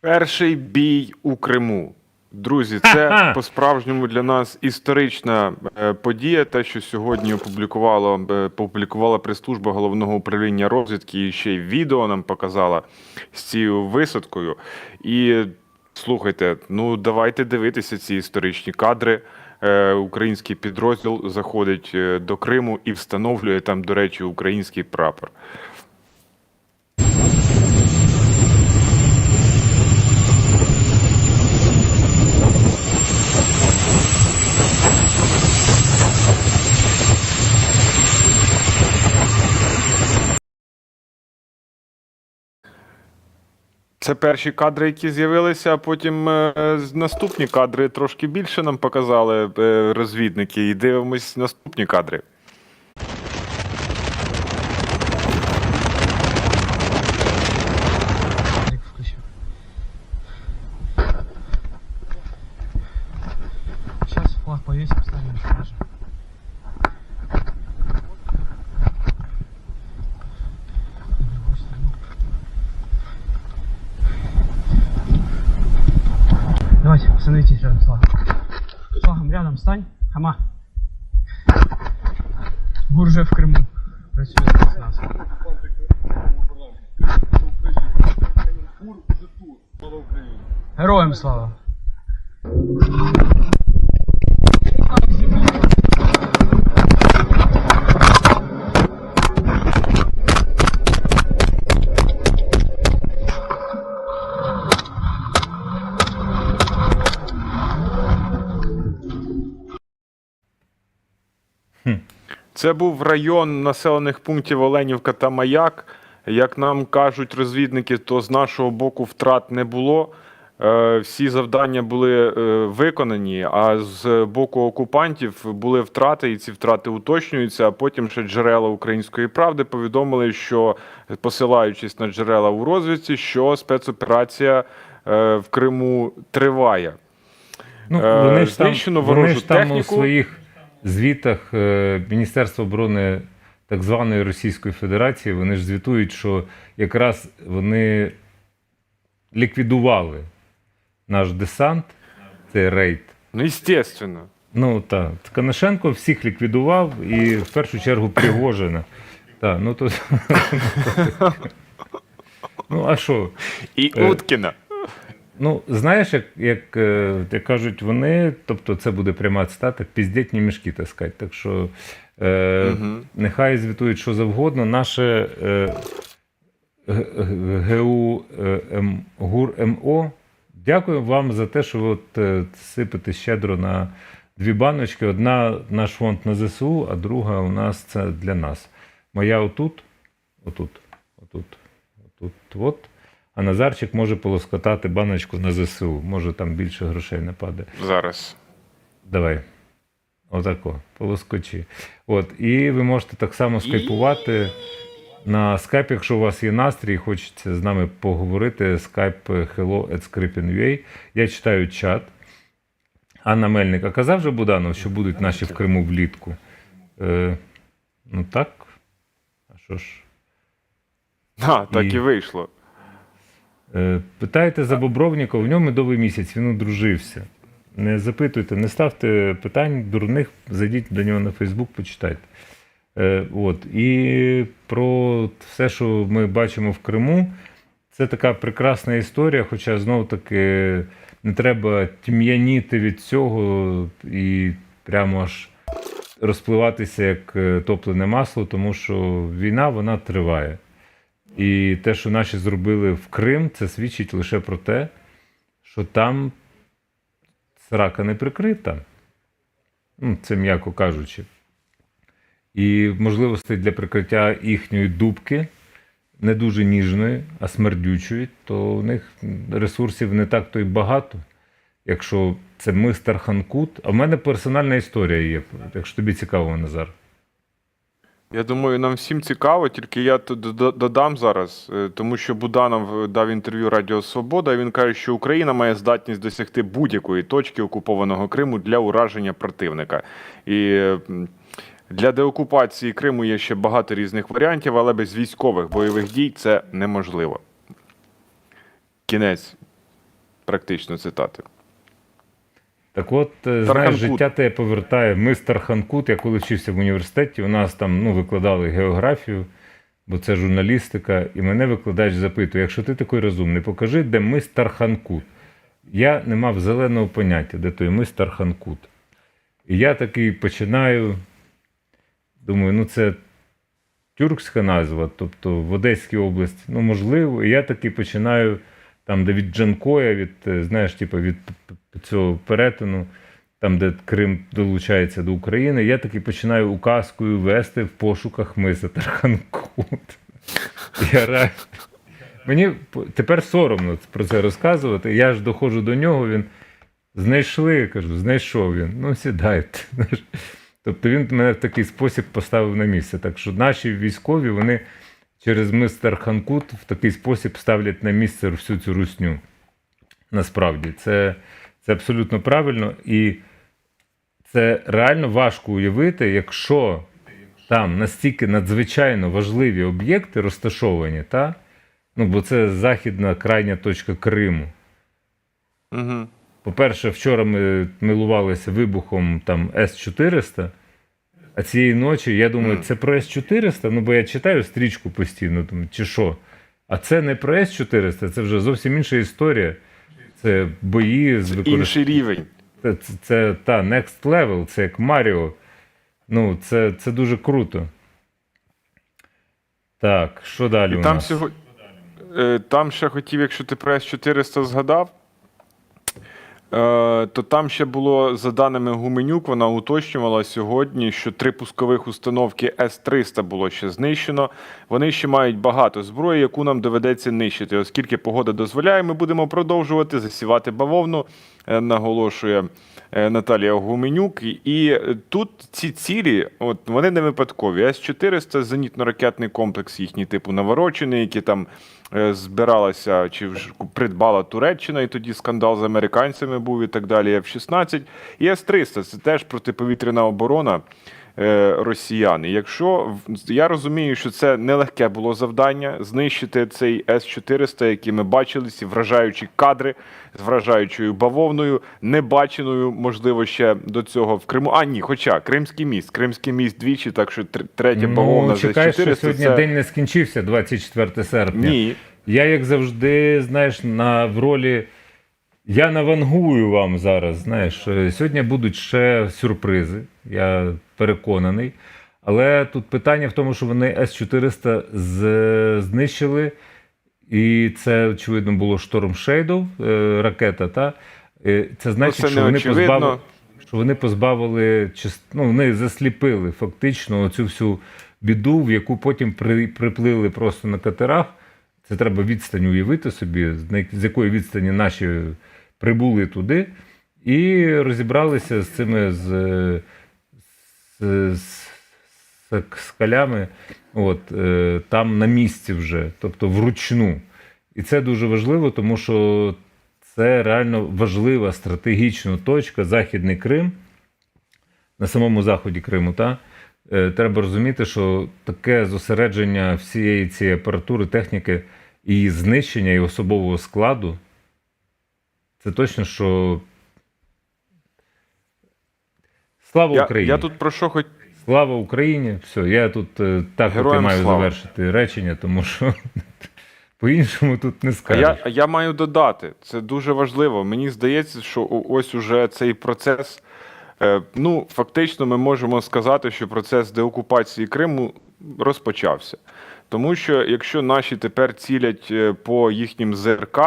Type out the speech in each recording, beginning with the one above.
Перший бій у Криму. Друзі, це по-справжньому для нас історична е, подія. Те, що сьогодні опублікувало е, опублікувала прес-служба головного управління розвідки, і ще й відео нам показала з цією висадкою. І слухайте, ну давайте дивитися ці історичні кадри. Е, Український підрозділ заходить до Криму і встановлює там, до речі, український прапор. Це перші кадри, які з'явилися, а потім е, наступні кадри трошки більше нам показали е, розвідники. І дивимось наступні кадри. Становитесь рядом с флагом. Флагом рядом стань. Хама. Гур уже в Крыму. Працює нас. Героям слава! Це був район населених пунктів Оленівка та Маяк. Як нам кажуть розвідники, то з нашого боку втрат не було. Е, Всі завдання були е, виконані, а з боку окупантів були втрати, і ці втрати уточнюються. А потім ще джерела української правди повідомили, що посилаючись на джерела у розвідці, що спецоперація е, в Криму триває. Ну, вони ж там, знищено вони ворожу ж там у своїх звітах е, Міністерства оборони так званої Російської Федерації, вони ж звітують, що якраз вони ліквідували наш десант, цей рейд. Ну, естественно. Ну так, Коношенко всіх ліквідував і в першу чергу Пригожина. Так, ну то. ну, а що? І Е, Уткіна. Ну, знаєш, як, як, е, як кажуть вони, тобто це буде пряма цитата, піздетні мішки таскать. Так що е, Мгм. нехай звітують що завгодно. Наше е, ГУ е, М- ГУР МО. Дякую вам за те, що ви от, е, сипете щедро на дві баночки. Одна наш фонд на ЗСУ, а друга у нас це для нас. Моя отут, отут, отут, отут, от. А Назарчик може полоскотати баночку на ЗСУ. Може там більше грошей не падає. Зараз. Давай. Отако, полоскочи. От, і ви можете так само скайпувати на скайп, якщо у вас є настрій, і хочеться з нами поговорити. Скайп hello at scripin.ua. Я читаю чат. Анна Мельник, а казав же Буданов, що будуть наші в Криму влітку? Е, ну так. А що ж? А, так І- і вийшло. Е, Питаєте за Бобровніка, в нього медовий місяць, він одружився. Не запитуйте, не ставте питань дурних, зайдіть до нього на Фейсбук, почитайте. Е, от. І про все, що ми бачимо в Криму, це така прекрасна історія, хоча знову таки не треба тьмяніти від цього і прямо аж розпливатися як е, топлене масло, тому що війна вона триває. І те, що наші зробили в Крим, це свідчить лише про те, що там срака не прикрита. Ну, це м'яко кажучи. І можливостей для прикриття їхньої дубки не дуже ніжної, а смердючої, то у них ресурсів не так то й багато. Якщо це мистер Ханкут. А в мене персональна історія є, якщо тобі цікаво, Назар. Я думаю, нам всім цікаво, тільки я тут додам зараз, е, тому що Буданов дав інтерв'ю Радіо Свобода. і Він каже, що Україна має здатність досягти будь-якої точки окупованого Криму для ураження противника. І для деокупації Криму є ще багато різних варіантів, але без військових бойових дій це неможливо. Кінець практично цитати. Так от, е, знаєш, життя тебе повертає. Ми з Тарханкут, я коли вчився в університеті, у нас там ну, викладали географію, бо це журналістика, і мене викладач запитує, якщо ти такий розумний, покажи, де ми з Тарханкут. Я не мав зеленого поняття, де той ми з Тарханкут. І я такий починаю, думаю, ну це тюркська назва, тобто в Одеській області, ну можливо, і я таки починаю там, де від Джанкоя, від, е, знаєш, типу, від цього перетину, там, де Крим долучається до України, я таки починаю указкою вести в пошуках миса Тарханкут. Я реально... Мені тепер соромно про це розказувати. Я ж доходжу до нього, він знайшли, кажу, знайшов він. Ну, сідайте. Тобто він мене в такий спосіб поставив на місце. Так що наші військові, вони через мистер Ханкут в такий спосіб ставлять на місце всю цю русню. Насправді, це, це абсолютно правильно. І це реально важко уявити, якщо там настільки надзвичайно важливі об'єкти розташовані, та? ну, бо це західна крайня точка Криму. Угу. По-перше, вчора ми милувалися вибухом там С-400, а цієї ночі я думаю, це про С-400, ну бо я читаю стрічку постійно, думаю, чи що. А це не про С-400, це вже зовсім інша історія. Це бої з використанням. Інший рівень. Це, це, це та next level, це як Маріо. Ну, це, це дуже круто. Так, що далі І у там, нас? сього... е, там ще хотів, якщо ти про С-400 згадав, то там ще було, за даними Гуменюк, вона уточнювала сьогодні, що три пускових установки С-300 було ще знищено. Вони ще мають багато зброї, яку нам доведеться нищити. Оскільки погода дозволяє, ми будемо продовжувати засівати бавовну, е, наголошує е, Наталія Гуменюк. І- е, тут ці цілі, от вони не випадкові. С-400 зенітно-ракетний комплекс, їхній типу наворочений, який там е, збиралася чи придбала Туреччина, і тоді скандал з американцями був і так далі. F-16. І С-300 це теж протиповітряна оборона е, росіян. І Якщо я розумію, що це нелегке було завдання знищити цей С-400, який ми бачили, ці вражаючі кадри з вражаючою бавовною, небаченою, можливо, ще до цього в Криму. А ні, хоча Кримський міст, Кримський міст двічі, так що тр- третя бавовна Ну, чекай, що С-400 сьогодні це... день не скінчився, 24 серпня. Ні. Я, як завжди, знаєш, на в ролі. Я навангую вам зараз. Знаєш, е, сьогодні будуть ще сюрпризи, я переконаний. Але тут питання в тому, що вони С-400 знищили, і це, очевидно, було Шторм Shadow, е, ракета. Та? Е, Це значить, Ну, це що вони очевидно. позбавили. Що вони позбавили ну, вони засліпили фактично цю всю біду, в яку потім при, приплили просто на катерах. Це треба відстань уявити собі, з якої відстані наші прибули туди, і розібралися з цими з, з, з, скалями от, е, там на місці вже, тобто вручну. І це дуже важливо, тому що це реально важлива стратегічна точка Західний Крим на самому заході Криму. Та? Е, Треба розуміти, що таке зосередження всієї цієї апаратури, техніки і знищення і особового складу. Це точно, що. Слава Я, Україні! я тут про що хоч Слава Україні! Все, я тут е, так от і маю слава. завершити речення, тому що по-іншому тут не скажеш. я, я маю додати, це дуже важливо. Мені здається, що ось уже цей процес. е, Ну, фактично, ми можемо сказати, що процес деокупації Криму розпочався. Тому що якщо наші тепер цілять е, по їхнім ЗРК,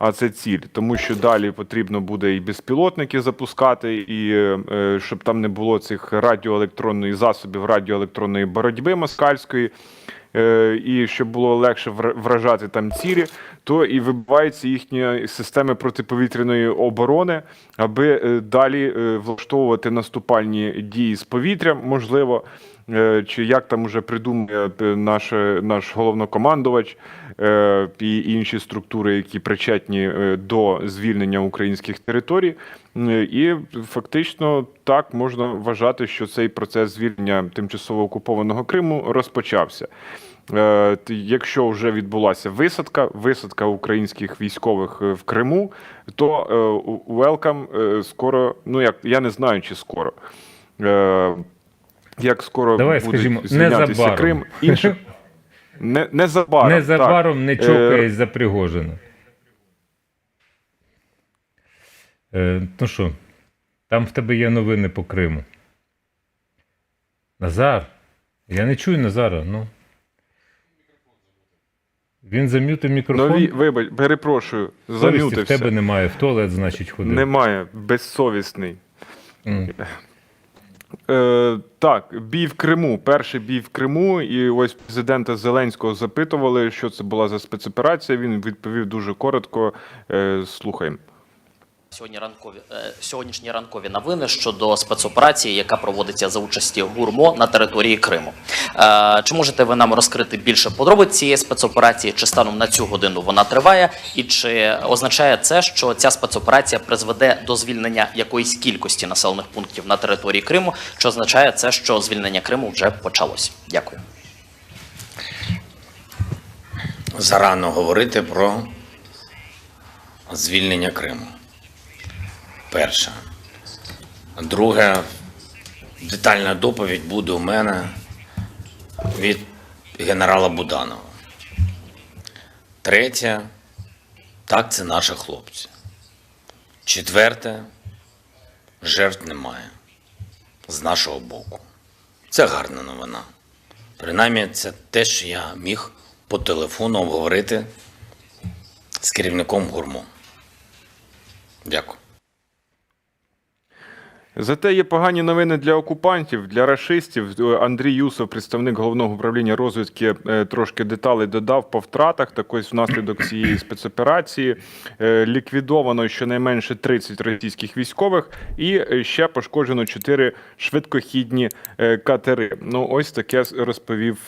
а це ціль, тому що далі потрібно буде і безпілотники запускати, і е, щоб там не було цих радіоелектронної засобів радіоелектронної боротьби москальської, е, і щоб було легше вражати там цілі, то і вибиваються їхні системи протиповітряної оборони, аби е, далі влаштовувати наступальні дії з повітря, можливо. Е, Чи як там уже придумує е, наш, наш головнокомандувач е, і інші структури, які причетні до звільнення українських територій, і фактично так можна вважати, що цей процес звільнення тимчасово окупованого Криму розпочався. Якщо вже відбулася висадка, висадка українських військових в Криму, то welcome скоро, ну як я не знаю, чи скоро. Як скоро Давай буде скажімо, звільнятися. Крим, інше не, незабаром. Незабаром не так. Е, чокаясь за Пригожина. Е, ну що, там в тебе є новини по Криму. Назар. Я не чую Назара. ну. Він зам'ютив мікрофон. Нові, вибач, перепрошую, Совісті в тебе немає, в туалет, значить, ходив. Немає, безсовісний. М. Е, так, бій в Криму. Перший бій в Криму, і ось президента Зеленського запитували, що це була за спецоперація. Він відповів дуже коротко. Е, слухаємо. Сьогодні ранкові е, сьогоднішні ранкові новини щодо спецоперації, яка проводиться за участі ГУРМО на території Криму. Е, Чи можете ви нам розкрити більше подробиць цієї спецоперації? Чи станом на цю годину вона триває? І чи означає це, що ця спецоперація призведе до звільнення якоїсь кількості населених пунктів на території Криму? Чи означає це, що звільнення Криму вже почалось? Дякую. зарано говорити про звільнення Криму. Перше. Друге, детальна доповідь буде у мене від генерала Буданова. Третє, так, це наші хлопці. Четверте, жертв немає з нашого боку. Це гарна новина. Принаймні, це те, що я міг по телефону обговорити з керівником гурму. Дякую. Зате є погані новини для окупантів, для рашистів. Е, Андрій Юсов, представник головного управління розвідки, е, трошки деталей додав по втратах. Так ось внаслідок цієї спецоперації е, ліквідовано щонайменше 30 російських військових і е, ще пошкоджено 4 швидкохідні катери. Ну ось таке розповів.